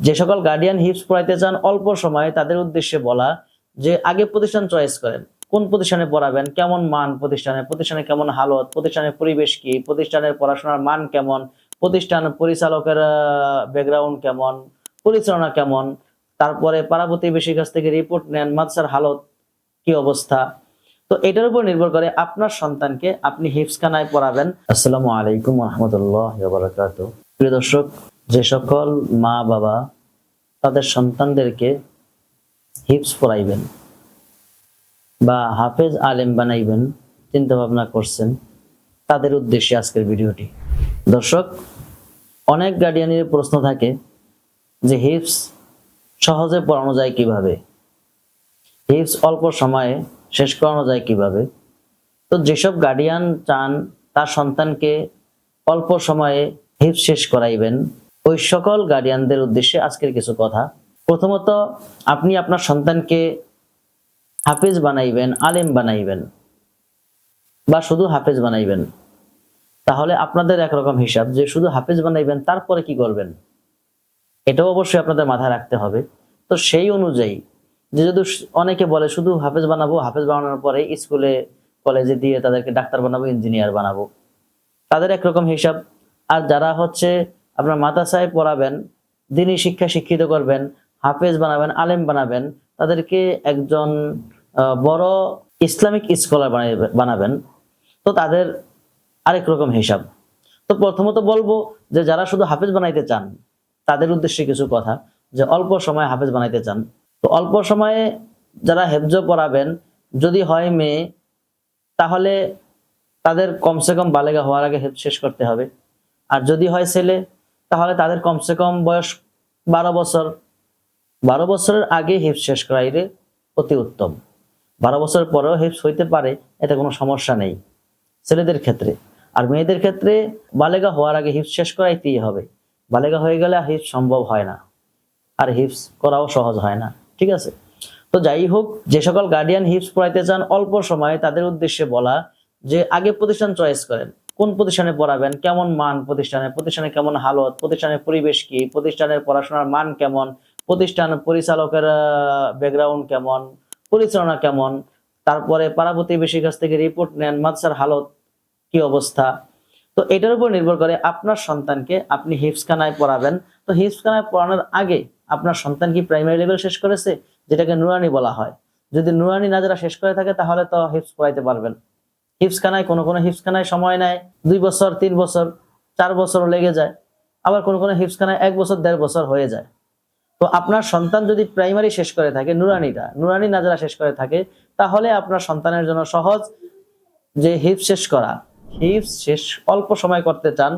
যে সকল গার্ডিয়ান হিপস পড়াইতে চান, অল্প সময়ে তাদের উদ্দেশ্যে বলা যে আগে প্রতিষ্ঠান চয়েস করেন। কোন প্রতিষ্ঠানে পড়াবেন, কেমন মান প্রতিষ্ঠানে প্রতিষ্ঠানে কেমন হালত, প্রতিষ্ঠানের পরিবেশ কি, প্রতিষ্ঠানের পড়াশোনার মান কেমন, প্রতিষ্ঠান পরিচালকের ব্যাকগ্রাউন্ড কেমন, পরিচালনা কেমন, তারপরে পাড়া প্রতিবেশীর কাছ থেকে রিপোর্ট নেন, মাদ্রাসার হালত কি অবস্থা। তো এটার উপর নির্ভর করে আপনার সন্তানকে আপনি হিফসখানায় পড়াবেন। আসসালামু আলাইকুম রহমতুল্লাহ প্রিয় দর্শক যে সকল মা বাবা তাদের সন্তানদেরকে হিপস পড়াইবেন বা হাফেজ আলেম বানাইবেন, চিন্তা ভাবনা করছেন, তাদের উদ্দেশ্যে আজকের ভিডিওটি। দর্শক, অনেক গার্ডিয়ানের প্রশ্ন থাকে যে হিপস সহজে পড়ানো যায় কীভাবে? হিপস অল্প সময়ে শেষ করানো যায় কীভাবে? তো যেসব গার্ডিয়ান চান, তার সন্তানকে অল্প সময়ে হিপস শেষ করাইবেন ওই সকল গার্ডিয়ানদের উদ্দেশ্যে আজকের কিছু কথা। প্রথমত, আপনি আপনার সন্তানকে হাফেজ বানাইবেন, আলেম বানাইবেন, বা শুধু হাফেজ বানাইবেন। তাহলে আপনাদের একরকম হিসাব যে শুধু হাফেজ বানাইবেন, তারপরে কি করবেন? এটাও অবশ্যই আপনাদের মাথায় রাখতে হবে। তো সেই অনুযায়ী, যে যদি অনেকে বলে শুধু হাফেজ বানাবো, হাফেজ বানানোর পরে স্কুলে, কলেজে দিয়ে তাদেরকে ডাক্তার বানাবো, ইঞ্জিনিয়ার বানাবো, তাদের একরকম হিসাব। আর যারা হচ্ছে আপনার মাতাসায় পড়াবেন, দিনই শিক্ষা শিক্ষিত করবেন, হাফেজ বানাবেন, আলেম বানাবেন, তাদেরকে একজন বড় ইসলামিক স্কলার বানাবেন। তো তাদের আরেক রকম হিসাব। তো প্রথমত বলব যে যারা শুধু হাফেজ বানাইতে চান, তাদের উদ্দেশ্যে কিছু কথা। যে অল্প সময় হাফেজ বানাইতে চান। তো অল্প সময়ে যারা হেফজ পড়াবেন, যদি হয় মেয়ে তাহলে তাদের কমসে কম বালেগা হওয়ার আগে হেফজ শেষ করতে হবে। আর যদি হয় ছেলে তাহলে তাদের কমসে কম বয়স বারো বছর। বারো বছরের আগে হিপস শেষ করাইলে অতি উত্তম। বারো বছর পরেও হিপস হইতে পারে, এতে কোনো সমস্যা নেই। ছেলেদের ক্ষেত্রে। আর মেয়েদের ক্ষেত্রে বালেগা হওয়ার আগে হিপস শেষ করাইতেই হবে। বালেগা হয়ে গেলে হিপস সম্ভব হয় না। আর হিপস করাও সহজ হয় না। ঠিক আছে? তো যাই হোক, যে সকল গার্ডিয়ান হিপস পড়াইতে চান, অল্প সময়ে তাদের উদ্দেশ্যে বলা যে, আগে প্রতিষ্ঠান চয়েস করেন। কোন প্রতিষ্ঠানে পড়াবেন, কেমন মান প্রতিষ্ঠানে প্রতিষ্ঠানে কেমন হালত, প্রতিষ্ঠানের পরিবেশ কি, প্রতিষ্ঠানের পড়াশোনার মান কেমন, প্রতিষ্ঠান পরিচালকের ব্যাকগ্রাউন্ড কেমন, পরিচালনা কেমন, তারপরে পাড়া প্রতিবেশীর কাছ থেকে রিপোর্ট নেন, মাদ্রাসার হালত কি অবস্থা। তো এটার উপর নির্ভর করে আপনার সন্তানকে আপনি হিপসখানায় পড়াবেন। তো হিপসখানায় পড়ানোর আগে আপনার সন্তান কি প্রাইমারি লেভেল শেষ করেছে? যেটাকে নুরানি বলা হয়। যদি নুরানি না যারা শেষ করে থাকে তাহলে তো হিপস পড়াইতে পারবেন। হিপসখানায়, কোনো কোনো হিপসখানায় সময় নেয়, দুই বছর, তিন বছর, চার বছর লেগে যায়। আবার কোনো কোনো হিপসখানায় এক বছর, দেড় বছর হয়ে যায়। তো আপনার সন্তান যদি প্রাইমারি শেষ করে থাকে নুরানিটা নুরানি না যারা শেষ করে থাকে, তাহলে আপনার সন্তানের জন্য সহজ যে হিপস শেষ করা। হিপস শেষ, অল্প সময় করতে চান,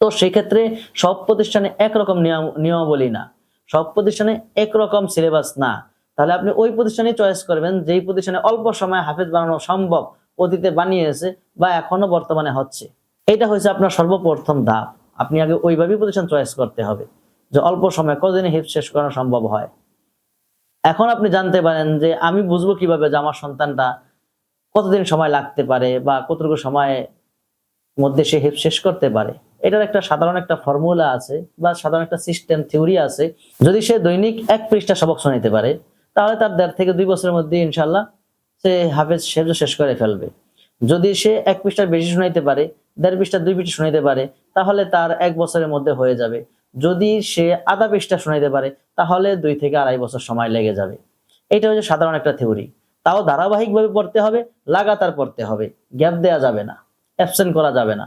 তো সেক্ষেত্রে সব প্রতিষ্ঠানে একরকম নিয়ম, নিয়মাবলী না। সব প্রতিষ্ঠানে একরকম সিলেবাস না। তাহলে আপনি ওই প্রতিষ্ঠানে চয়েস করবেন, যেই প্রতিষ্ঠানে অল্প সময় হাফেজ বানানো সম্ভব অতীতে বানিয়েছে বা এখনও বর্তমানে হচ্ছে। এটা হয়েছে আপনার সর্বপ্রথম ধাপ। আপনি আগে ওইভাবেই প্রতিষ্ঠান চয়েস করতে হবে যে অল্প সময় কতদিনে হিপস শেষ করা সম্ভব হয়। এখন আপনি জানতে পারেন যে আমি বুঝব কীভাবে যে আমার সন্তানটা কতদিন সময় লাগতে পারে বা কতটুকু সময় মধ্যে সে হিপ শেষ করতে পারে। এটার একটা সাধারণ একটা ফর্মুলা আছে বা সাধারণ একটা সিস্টেম থিওরি আছে। যদি সে দৈনিক এক পৃষ্ঠা সবক শোনাইতে পারে, তাহলে তার দেড় থেকে দুই বছরের মধ্যে ইনশাল্লাহ সে হাফেজ সেজ শেষ করে ফেলবে। যদি সে এক পৃষ্ঠার বেশি শোনাইতে পারে, দেড় পৃষ্ঠা, দুই পৃষ্ঠা শোনাইতে পারে, তাহলে তার এক বছরের মধ্যে হয়ে যাবে। যদি সে আধা পৃষ্ঠা শোনাইতে পারে, তাহলে দুই থেকে আড়াই বছর সময় লেগে যাবে। এটা হচ্ছে সাধারণ একটা থিওরি। তাও ধারাবাহিকভাবে পড়তে হবে, লাগাতার পড়তে হবে। গ্যাপ দেওয়া যাবে না অ্যাবসেন্ট করা যাবে না।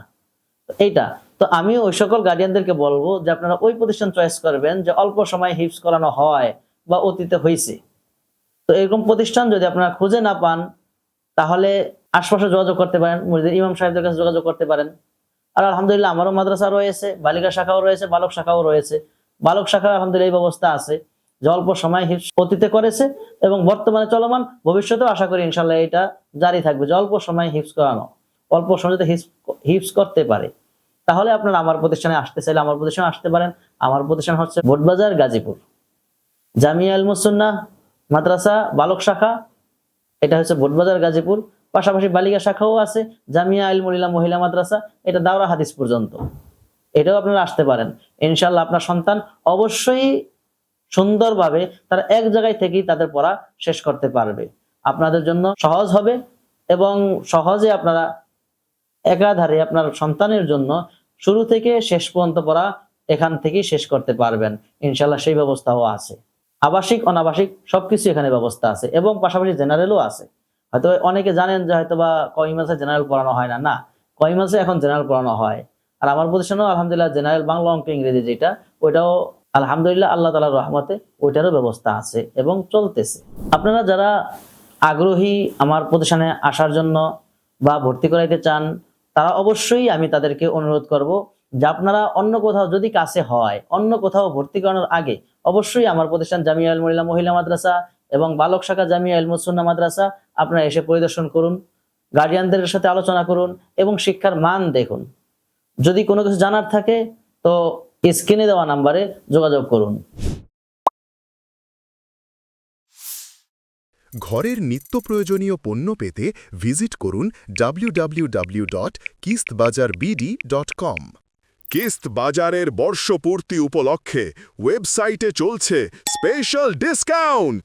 এইটা। তো আমি ওই সকল গার্ডিয়ানদেরকে বলব যে আপনারা ওই প্রতিষ্ঠান চয়েস করবেন যে অল্প সময় হিপস করানো হয় বা অতীতে হয়েছে তো এরকম প্রতিষ্ঠান যদি আপনারা খুঁজে না পান, তাহলে আশপাশে যোগাযোগ করতে পারেন, মসজিদের ইমাম সাহেবদের কাছে যোগাযোগ করতে পারেন। আর আলহামদুলিল্লাহ আমারও মাদ্রাসা রয়েছে, বালিকা শাখাও রয়েছে, বালক শাখাও রয়েছে। বালক শাখা আলহামদুলিল্লাহ এই ব্যবস্থা আছে। যে অল্প সময় অতীতে করেছে এবং বর্তমানে চলমান, ভবিষ্যতেও আশা করি ইনশাল্লাহ এটা জারি থাকবে যে অল্প সময় হিপস করানো, অল্প সময় যাতে হিপস করতে পারে। তাহলে আপনারা আমার প্রতিষ্ঠানে আসতে চাইলে আমার প্রতিষ্ঠানে আসতে পারেন। আমার প্রতিষ্ঠান হচ্ছে বোটবাজার গাজীপুর। জামিয়া আল মুসন্না মাদ্রাসা, বালক শাখা, এটা হচ্ছে বোটবাজার গাজীপুর। পাশাপাশি বালিকা শাখাও আছে, জামিয়া আল মহিলা মহিলা মাদ্রাসা, এটা দাওরা হাদিস পর্যন্ত। এটাও আপনারা আসতে পারেন। ইনশাল্লাহ আপনার সন্তান অবশ্যই সুন্দরভাবে তারা এক জায়গায় থেকেই তাদের পড়া শেষ করতে পারবে। আপনাদের জন্য সহজ হবে এবং সহজে আপনারা একাধারে আপনার সন্তানের জন্য শুরু থেকে শেষ পর্যন্ত পড়া এখান থেকেই শেষ করতে পারবেন। ইনশাল্লাহ সেই ব্যবস্থাও আছে। আবাসিক, অনাবাসিক সবকিছু এখানে ব্যবস্থা আছে এবং পাশাপাশি জেনারেলও আছে। হয়তো অনেকে জানেন যে হয়তো বা কয় মাসে জেনারেল পড়ানো হয় না। না কয় মাসে এখন জেনারেল পড়ানো হয়। আর আমার প্রতিষ্ঠানেও আলহামদুলিল্লাহ জেনারেল বাংলা অঙ্ক ইংরেজি যেটা, ওইটাও আলহামদুলিল্লাহ আল্লাহ তালার রহমতে ওইটারও ব্যবস্থা আছে এবং চলতেছে। আপনারা যারা আগ্রহী আমার প্রতিষ্ঠানে আসার জন্য বা ভর্তি করাইতে চান, তারা অবশ্যই আমি তাদেরকে অনুরোধ করব যে আপনারা অন্য কোথাও যদি কাছে হয়, অন্য কোথাও ভর্তি করানোর আগে অবশ্যই আমার প্রতিষ্ঠান জামিয়া আল মহিলা মহিলা মাদ্রাসা এবং বালক শাখা জামিয়া আল মুসুন্না মাদ্রাসা আপনারা এসে পরিদর্শন করুন গার্ডিয়ানদের সাথে আলোচনা করুন এবং শিক্ষার মান দেখুন। যদি কোনো কিছু জানার থাকে তো স্ক্রিনে দেওয়া নাম্বারে যোগাযোগ করুন। ঘরের নিত্য প্রয়োজনীয় পণ্য পেতে ভিজিট করুন www.কিস্তবাজারবিডি.com কিস্ত বাজারের বর্ষপূর্তি উপলক্ষে ওয়েবসাইটে চলছে স্পেশাল ডিসকাউন্ট।